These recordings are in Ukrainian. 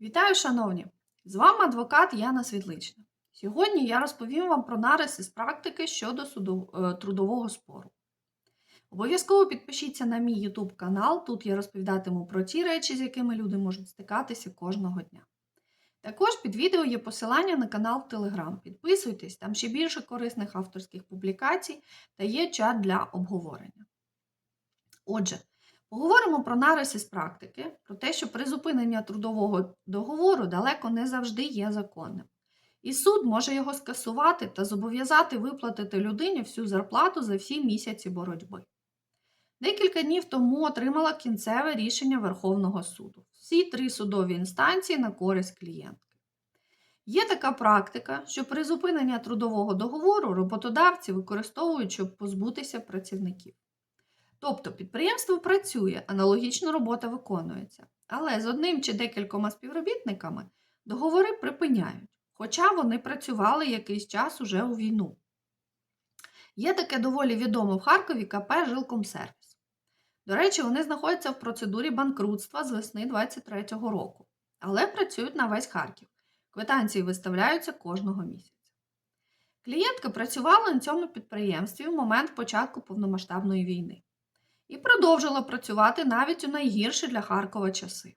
Вітаю, шановні! З вами адвокат Яна Світлична. Сьогодні я розповім вам про нарис із практики щодо судов- е, трудового спору. Обов'язково підпишіться на мій YouTube канал. Тут я розповідатиму про ті речі, з якими люди можуть стикатися кожного дня. Також під відео є посилання на канал Telegram. Підписуйтесь, там ще більше корисних авторських публікацій та є чат для обговорення. Отже, Поговоримо про нарис із практики, про те, що призупинення трудового договору далеко не завжди є законним. І суд може його скасувати та зобов'язати виплатити людині всю зарплату за всі місяці боротьби. Декілька днів тому отримала кінцеве рішення Верховного суду. Всі три судові інстанції на користь клієнтки. Є така практика, що призупинення трудового договору роботодавці використовують, щоб позбутися працівників. Тобто підприємство працює, аналогічна робота виконується, але з одним чи декількома співробітниками договори припиняють, хоча вони працювали якийсь час уже у війну. Є таке доволі відоме в Харкові КП Жилкомсервіс. До речі, вони знаходяться в процедурі банкрутства з весни 2023 року, але працюють на весь Харків. Квитанції виставляються кожного місяця. Клієнтка працювала на цьому підприємстві в момент початку повномасштабної війни і продовжила працювати навіть у найгірші для Харкова часи.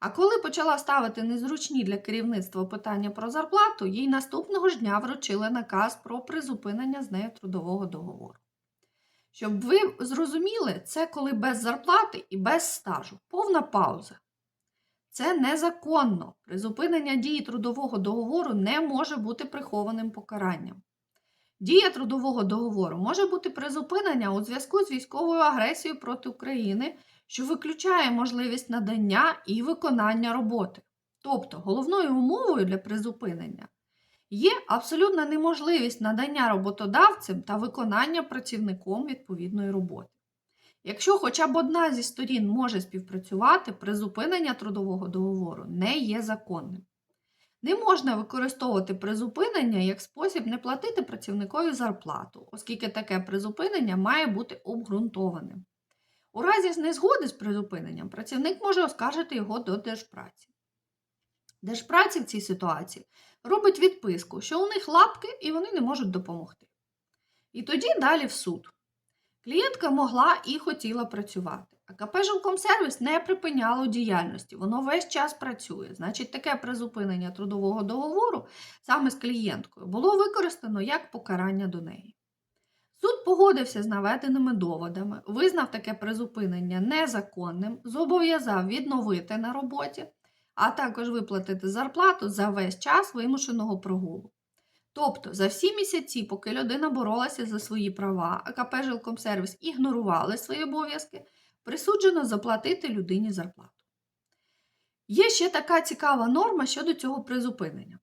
А коли почала ставити незручні для керівництва питання про зарплату, їй наступного ж дня вручили наказ про призупинення з нею трудового договору. Щоб ви зрозуміли, це коли без зарплати і без стажу, повна пауза. Це незаконно. Призупинення дії трудового договору не може бути прихованим покаранням. Дія трудового договору може бути призупинення у зв'язку з військовою агресією проти України, що виключає можливість надання і виконання роботи. Тобто, головною умовою для призупинення є абсолютна неможливість надання роботодавцем та виконання працівником відповідної роботи. Якщо хоча б одна зі сторін може співпрацювати, призупинення трудового договору не є законним. Не можна використовувати призупинення як спосіб не платити працівникові зарплату, оскільки таке призупинення має бути обґрунтованим. У разі незгоди з призупиненням працівник може оскаржити його до держпраці. Держпраці в цій ситуації робить відписку, що у них лапки і вони не можуть допомогти. І тоді далі в суд. Клієнтка могла і хотіла працювати. А КП «Жилкомсервіс» не припиняло діяльності, воно весь час працює. Значить, таке призупинення трудового договору саме з клієнткою було використано як покарання до неї. Суд погодився з наведеними доводами, визнав таке призупинення незаконним, зобов'язав відновити на роботі, а також виплатити зарплату за весь час вимушеного прогулу. Тобто за всі місяці, поки людина боролася за свої права, а КП «Жилкомсервіс» ігнорували свої обов'язки, присуджено заплатити людині зарплату. Є ще така цікава норма щодо цього призупинення.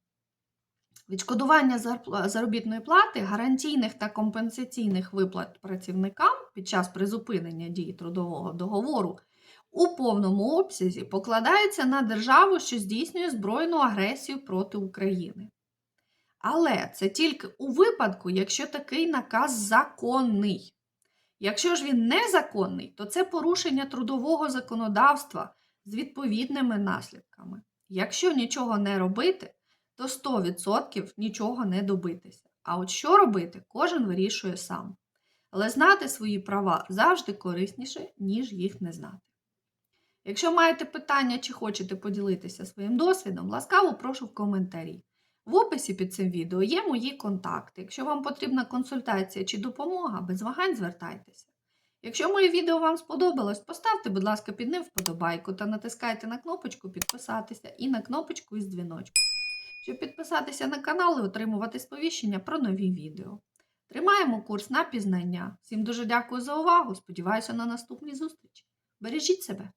Відшкодування заробітної плати, гарантійних та компенсаційних виплат працівникам під час призупинення дії трудового договору у повному обсязі покладається на державу, що здійснює збройну агресію проти України. Але це тільки у випадку, якщо такий наказ законний. Якщо ж він незаконний, то це порушення трудового законодавства з відповідними наслідками. Якщо нічого не робити, то 100% нічого не добитися. А от що робити, кожен вирішує сам. Але знати свої права завжди корисніше, ніж їх не знати. Якщо маєте питання чи хочете поділитися своїм досвідом, ласкаво прошу в коментарі. В описі під цим відео є мої контакти. Якщо вам потрібна консультація чи допомога, без вагань звертайтеся. Якщо моє відео вам сподобалось, поставте, будь ласка, під ним вподобайку та натискайте на кнопочку підписатися і на кнопочку із дзвіночком, щоб підписатися на канал і отримувати сповіщення про нові відео. Тримаємо курс на пізнання. Всім дуже дякую за увагу. Сподіваюся на наступні зустрічі. Бережіть себе!